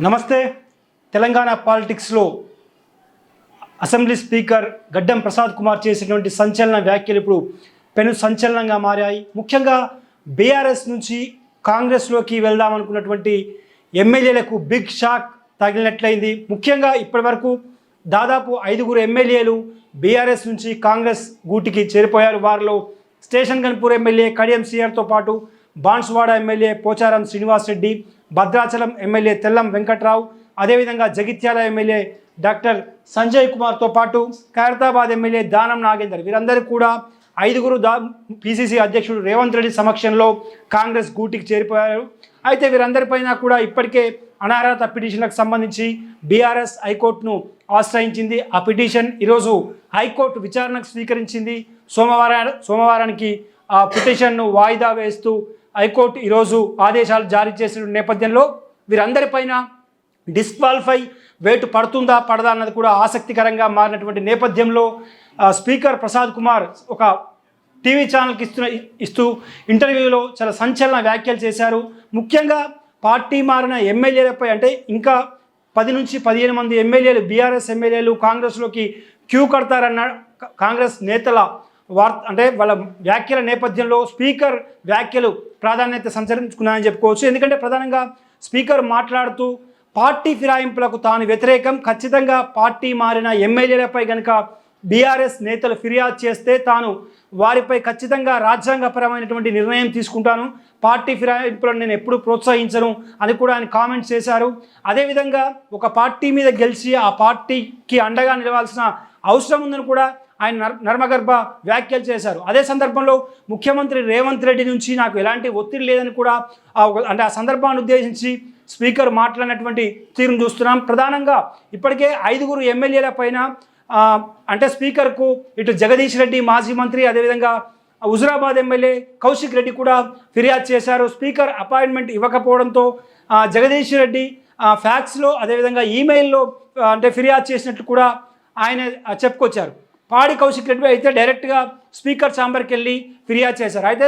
నమస్తే. తెలంగాణ పాలిటిక్స్లో assembly speaker గడ్డం ప్రసాద్ కుమార్ చేసినటువంటి సంచలన వ్యాఖ్యలు ఇప్పుడు పెను సంచలనంగా మారాయి. ముఖ్యంగా బీఆర్ఎస్ నుంచి కాంగ్రెస్లోకి వెళ్దామనుకున్నటువంటి ఎమ్మెల్యేలకు బిగ్ షాక్ తగిలినట్లయింది. ముఖ్యంగా ఇప్పటివరకు దాదాపు ఐదుగురు ఎమ్మెల్యేలు బీఆర్ఎస్ నుంచి కాంగ్రెస్ గూటికి చేరిపోయారు. వారిలో స్టేషన్ గన్పూర్ ఎమ్మెల్యే కడియం సీఆర్తో పాటు బాన్సువాడ ఎమ్మెల్యే పోచారం శ్రీనివాస్ రెడ్డి భద్రాచలం ఎమ్మెల్యే తెల్లం వెంకట్రావు అదేవిధంగా జగిత్యాల ఎమ్మెల్యే డాక్టర్ సంజయ్ కుమార్తో పాటు ఖైరతాబాద్ ఎమ్మెల్యే దానం నాగేందర్. వీరందరూ కూడా ఐదుగురు దా పీసీసీ అధ్యక్షుడు రేవంత్ రెడ్డి సమక్షంలో కాంగ్రెస్ గూటికి చేరిపోయారు. అయితే వీరందరిపైన కూడా ఇప్పటికే అనార్హత పిటిషన్లకు సంబంధించి బీఆర్ఎస్ హైకోర్టును ఆశ్రయించింది. ఆ పిటిషన్ ఈరోజు హైకోర్టు విచారణకు స్వీకరించింది. సోమవారం సోమవారానికి ఆ పిటిషన్ను వాయిదా వేస్తూ హైకోర్టు ఈరోజు ఆదేశాలు జారీ చేసిన నేపథ్యంలో వీరందరిపైన డిస్క్వాలిఫై వేటు పడుతుందా పడదా అన్నది కూడా ఆసక్తికరంగా మారినటువంటి నేపథ్యంలో స్పీకర్ ప్రసాద్ కుమార్ ఒక టీవీ ఛానల్కి ఇస్తున్న ఇస్తూ ఇంటర్వ్యూలో చాలా సంచలన వ్యాఖ్యలు చేశారు. ముఖ్యంగా పార్టీ మారిన ఎమ్మెల్యేలపై అంటే ఇంకా పది నుంచి పదిహేను మంది ఎమ్మెల్యేలు బీఆర్ఎస్ ఎమ్మెల్యేలు కాంగ్రెస్లోకి క్యూ కడతారన్న కాంగ్రెస్ నేతల వార్త అంటే వాళ్ళ వ్యాఖ్యల నేపథ్యంలో స్పీకర్ వ్యాఖ్యలు ప్రాధాన్యత సంచరించుకున్నాయని చెప్పుకోవచ్చు. ఎందుకంటే ప్రధానంగా స్పీకర్ మాట్లాడుతూ పార్టీ ఫిరాయింపులకు తాను వ్యతిరేకం. ఖచ్చితంగా పార్టీ మారిన ఎమ్మెల్యేలపై కనుక బీఆర్ఎస్ నేతలు ఫిర్యాదు చేస్తే తాను వారిపై ఖచ్చితంగా రాజ్యాంగపరమైనటువంటి నిర్ణయం తీసుకుంటాను. పార్టీ ఫిరాయింపులను నేను ఎప్పుడు ప్రోత్సహించను అని కూడా ఆయన కామెంట్స్ చేశారు. అదేవిధంగా ఒక పార్టీ మీద గెలిచి ఆ పార్టీకి అండగా నిలవాల్సిన అవసరం ఉందని కూడా ఆయన నర్ నర్మగర్భ వ్యాఖ్యలు చేశారు. అదే సందర్భంలో ముఖ్యమంత్రి రేవంత్ రెడ్డి నుంచి నాకు ఎలాంటి ఒత్తిడి లేదని కూడా అంటే ఆ సందర్భాన్ని ఉద్దేశించి స్పీకర్ మాట్లాడినటువంటి తీరును చూస్తున్నాం. ప్రధానంగా ఇప్పటికే ఐదుగురు ఎమ్మెల్యేల పైన అంటే స్పీకర్కు ఇటు జగదీష్ రెడ్డి మాజీ మంత్రి అదేవిధంగా హుజురాబాద్ ఎమ్మెల్యే కౌశిక్ రెడ్డి కూడా ఫిర్యాదు చేశారు. స్పీకర్ అపాయింట్మెంట్ ఇవ్వకపోవడంతో జగదీష్ రెడ్డి ఫ్యాక్స్లో అదేవిధంగా ఈమెయిల్లో అంటే ఫిర్యాదు చేసినట్లు కూడా ఆయన చెప్పుకొచ్చారు. పాడి కౌశిక్ రెడ్డి అయితే డైరెక్ట్గా స్పీకర్ ఛాంబర్కి వెళ్ళి ఫిర్యాదు చేశారు. అయితే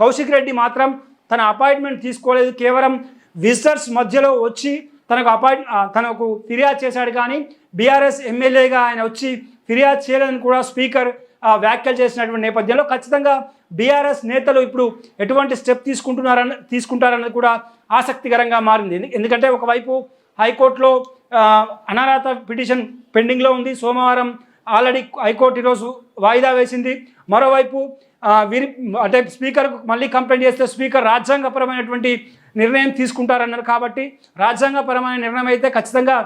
కౌశిక్ రెడ్డి మాత్రం తన అపాయింట్మెంట్ తీసుకోలేదు. కేవలం విజిటర్స్ మధ్యలో వచ్చి తనకు అపాయింట్ తనకు ఫిర్యాదు చేశాడు కానీ బీఆర్ఎస్ ఎమ్మెల్యేగా ఆయన వచ్చి ఫిర్యాదు చేయలేదని కూడా స్పీకర్ వ్యాఖ్యలు చేసినటువంటి నేపథ్యంలో ఖచ్చితంగా బీఆర్ఎస్ నేతలు ఇప్పుడు ఎటువంటి స్టెప్ తీసుకుంటున్నారన్న తీసుకుంటారన్నది కూడా ఆసక్తికరంగా మారింది. ఎందుకంటే ఒకవైపు హైకోర్టులో అనారాత అనర్హత పిటిషన్ పెండింగ్లో ఉంది. సోమవారం ఆల్రెడీ హైకోర్టు ఈరోజు వాయిదా వేసింది. మరోవైపు వీరి అంటే స్పీకర్కు మళ్ళీ కంప్లైంట్ చేస్తే స్పీకర్ రాజ్యాంగపరమైనటువంటి నిర్ణయం తీసుకుంటారన్నారు కాబట్టి రాజ్యాంగపరమైన నిర్ణయం అయితే ఖచ్చితంగా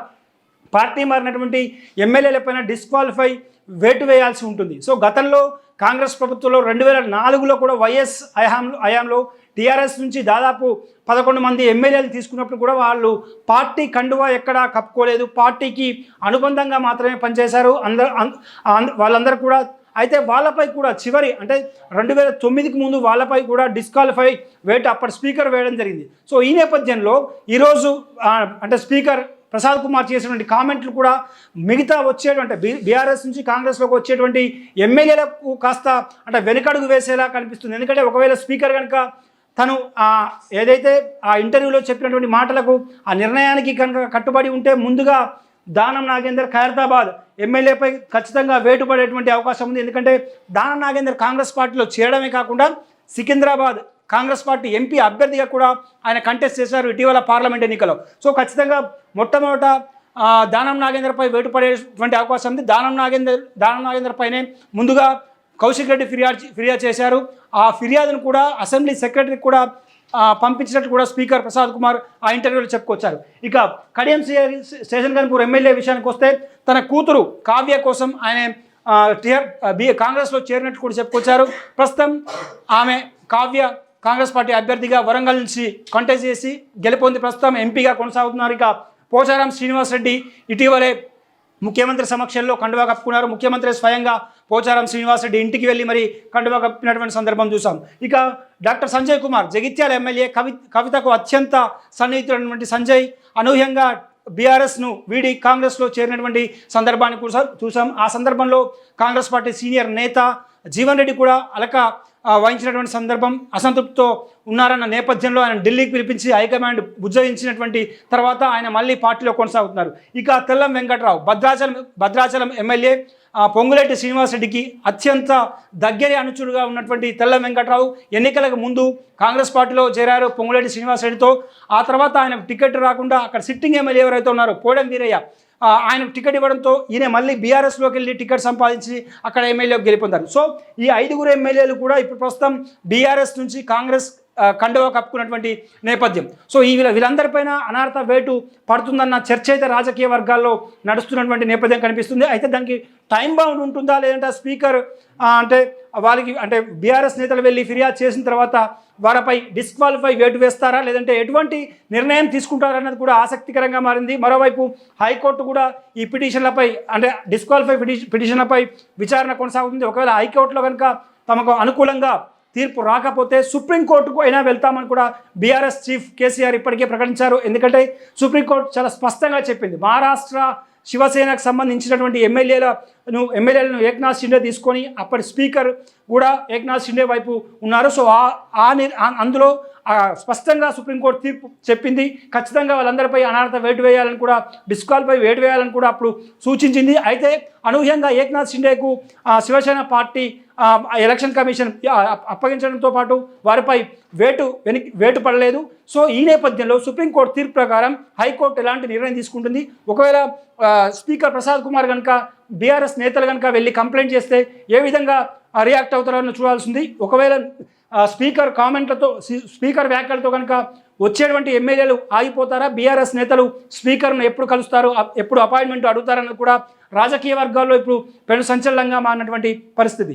పార్టీ మారినటువంటి ఎమ్మెల్యేలపైన డిస్క్వాలిఫై వేటు వేయాల్సి ఉంటుంది. సో గతంలో కాంగ్రెస్ ప్రభుత్వంలో రెండు వేల నాలుగులో కూడా వైఎస్ హయాంలో హయాంలో టీఆర్ఎస్ నుంచి దాదాపు పదకొండు మంది ఎమ్మెల్యేలు తీసుకున్నప్పుడు కూడా వాళ్ళు పార్టీ కండువా ఎక్కడా కప్పుకోలేదు. పార్టీకి అనుబంధంగా మాత్రమే పనిచేశారు. అందరు వాళ్ళందరూ కూడా అయితే వాళ్ళపై కూడా చివరి అంటే రెండు వేల తొమ్మిదికి ముందు వాళ్ళపై కూడా డిస్క్వాలిఫై వేట అప్పటి స్పీకర్ వేయడం జరిగింది. సో ఈ నేపథ్యంలో ఈరోజు అంటే స్పీకర్ ప్రసాద్ కుమార్ చేసినటువంటి కామెంట్లు కూడా మిగతా వచ్చేటువంటి బీఆర్ఎస్ నుంచి కాంగ్రెస్లోకి వచ్చేటువంటి ఎమ్మెల్యేలకు కాస్త అంటే వెనుకడుగు వేసేలా కనిపిస్తుంది. ఎందుకంటే ఒకవేళ స్పీకర్ కనుక తను ఏదైతే ఆ ఇంటర్వ్యూలో చెప్పినటువంటి మాటలకు ఆ నిర్ణయానికి కనుక కట్టుబడి ఉంటే ముందుగా దానం నాగేందర్ ఖైరతాబాద్ ఎమ్మెల్యేపై ఖచ్చితంగా వేటుపడేటువంటి అవకాశం ఉంది. ఎందుకంటే దానం నాగేందర్ కాంగ్రెస్ పార్టీలో చేరడమే కాకుండా సికింద్రాబాద్ కాంగ్రెస్ పార్టీ ఎంపీ అభ్యర్థిగా కూడా ఆయన కంటెస్ట్ చేశారు ఇటీవల పార్లమెంట్ ఎన్నికలో. సో ఖచ్చితంగా మొట్టమొదట దానం నాగేందర్పై వేటు పడేటువంటి అవకాశం ఉంది. దానం నాగేందర్ దానం నాగేంద్రపైనే ముందుగా కౌశిక్ రెడ్డి ఫిర్యాదు ఫిర్యాదు చేశారు. ఆ ఫిర్యాదును కూడా అసెంబ్లీ సెక్రటరీకి కూడా పంపించినట్టు కూడా స్పీకర్ ప్రసాద్ కుమార్ ఆ ఇంటర్వ్యూలో చెప్పుకొచ్చారు. ఇక కడియం సి- స్టేషన్ గన్పూర్ ఎమ్మెల్యే విషయానికి వస్తే తన కూతురు కావ్య కోసం ఆయన టీఆర్ టిఆర్ బి కాంగ్రెస్లో చేరినట్టు కూడా చెప్పుకొచ్చారు. ప్రస్తుతం ఆమె కావ్య కాంగ్రెస్ పార్టీ అభ్యర్థిగా వరంగల్ నుంచి కంటెస్ట్ చేసి గెలుపొంది ప్రస్తుతం ఎంపీగా కొనసాగుతున్నారు. ఇక పోచారం శ్రీనివాస్ రెడ్డి ఇటీవలే ముఖ్యమంత్రి సమక్షంలో కండువా కప్పుకున్నారు. ముఖ్యమంత్రి స్వయంగా పోచారం శ్రీనివాసరెడ్డి ఇంటికి వెళ్ళి మరి కండువా కప్పినటువంటి సందర్భం చూసాం ఇక డాక్టర్ సంజయ్ కుమార్ జగిత్యాల ఎమ్మెల్యే కవి కవితకు అత్యంత సన్నిహితుడైనటువంటి సంజయ్ అనూహ్యంగా బీఆర్ఎస్ను వీడి కాంగ్రెస్లో చేరినటువంటి సందర్భాన్ని కూడా చూసాం ఆ సందర్భంలో కాంగ్రెస్ పార్టీ సీనియర్ నేత జీవన్ రెడ్డి కూడా అలక వహించినటువంటి సందర్భం అసంతృప్తితో ఉన్నారన్న నేపథ్యంలో ఆయన ఢిల్లీకి పిలిపించి హైకమాండ్ ఉజ్జయించినటువంటి తర్వాత ఆయన మళ్ళీ పార్టీలో కొనసాగుతున్నారు. ఇక తెల్లం వెంకట్రావు భద్రాచలం భద్రాచలం ఎమ్మెల్యే ఆ, పొంగులేటి శ్రీనివాసరెడ్డికి అత్యంత దగ్గరి అనుచుడుగా ఉన్నటువంటి తెల్ల వెంకట్రావు ఎన్నికలకు ముందు కాంగ్రెస్ పార్టీలో చేరారు పొంగులేటి శ్రీనివాసరెడ్డితో. ఆ తర్వాత ఆయన టికెట్ రాకుండా అక్కడ సిట్టింగ్ ఎమ్మెల్యే ఎవరైతే ఉన్నారో పోడం వీరయ్య ఆయనకు టికెట్ ఇవ్వడంతో ఈయన మళ్ళీ బీఆర్ఎస్లోకి వెళ్ళి టికెట్ సంపాదించి అక్కడ ఎమ్మెల్యేకి గెలుపొందారు. సో ఈ ఐదుగురు ఎమ్మెల్యేలు కూడా ఇప్పుడు ప్రస్తుతం బీఆర్ఎస్ నుంచి కాంగ్రెస్ కండవ కప్పుకున్నటువంటి నేపథ్యం. సో ఈ వీళ్ళ వీళ్ళందరిపైన అనార్థ వేటు పడుతుందన్న చర్చ అయితే రాజకీయ వర్గాల్లో నడుస్తున్నటువంటి నేపథ్యం కనిపిస్తుంది. అయితే దానికి టైం బౌండ్ ఉంటుందా? లేదంటే స్పీకర్ అంటే వాళ్ళకి అంటే బీఆర్ఎస్ నేతలు వెళ్ళి ఫిర్యాదు చేసిన తర్వాత వారిపై డిస్క్వాలిఫై వేటు వేస్తారా? లేదంటే ఎటువంటి నిర్ణయం తీసుకుంటారన్నది కూడా ఆసక్తికరంగా మారింది. మరోవైపు హైకోర్టు కూడా ఈ పిటిషన్లపై అంటే డిస్క్వాలిఫై పిటిషన్ పిటిషన్లపై విచారణ కొనసాగుతుంది. ఒకవేళ హైకోర్టులో కనుక తమకు అనుకూలంగా తీర్పు రాకపోతే సుప్రీంకోర్టుకు అయినా వెళ్తామని కూడా బీఆర్ఎస్ చీఫ్ కేసీఆర్ ఇప్పటికే ప్రకటించారు. ఎందుకంటే సుప్రీంకోర్టు చాలా స్పష్టంగా చెప్పింది. మహారాష్ట్ర శివసేనకు సంబంధించినటువంటి ఎమ్మెల్యేలను ఎమ్మెల్యేలను ఏక్నాథ్ షిండే తీసుకొని అప్పటి స్పీకర్ కూడా ఏక్నాథ్ షిండే వైపు ఉన్నారు. సో ఆ- అందులో స్పష్టంగా సుప్రీంకోర్టు తీర్పు చెప్పింది. ఖచ్చితంగా వాళ్ళందరిపై అనార్థ వేటు వేయాలని కూడా డిస్కాల్పై వేటు వేయాలని కూడా అప్పుడు సూచించింది. అయితే అనూహ్యంగా ఏక్నాథ్ షిండేకు ఆ, శివసేన పార్టీ ఎలక్షన్ కమిషన్ అప్పగించడంతో పాటు వారిపై వేటు వెనక్కి వేటు పడలేదు. సో ఈ నేపథ్యంలో సుప్రీంకోర్టు తీర్పు ప్రకారం హైకోర్టు ఎలాంటి నిర్ణయం తీసుకుంటుంది? ఒకవేళ స్పీకర్ ప్రసాద్ కుమార్ కనుక బీఆర్ఎస్ నేతలు కనుక వెళ్ళి కంప్లైంట్ చేస్తే ఏ విధంగా రియాక్ట్ అవుతారో చూడాల్సింది ఒకవేళ స్పీకర్ కామెంట్లతో స్పీకర్ వ్యాఖ్యలతో కనుక వచ్చేటువంటి ఎమ్మెల్యేలు ఆగిపోతారా? బీఆర్ఎస్ నేతలు స్పీకర్ను ఎప్పుడు కలుస్తారు? ఎప్పుడు అపాయింట్మెంట్ అడుగుతారన్నది కూడా రాజకీయ వర్గాల్లో ఇప్పుడు పెను సంచలనంగా మారినటువంటి పరిస్థితి.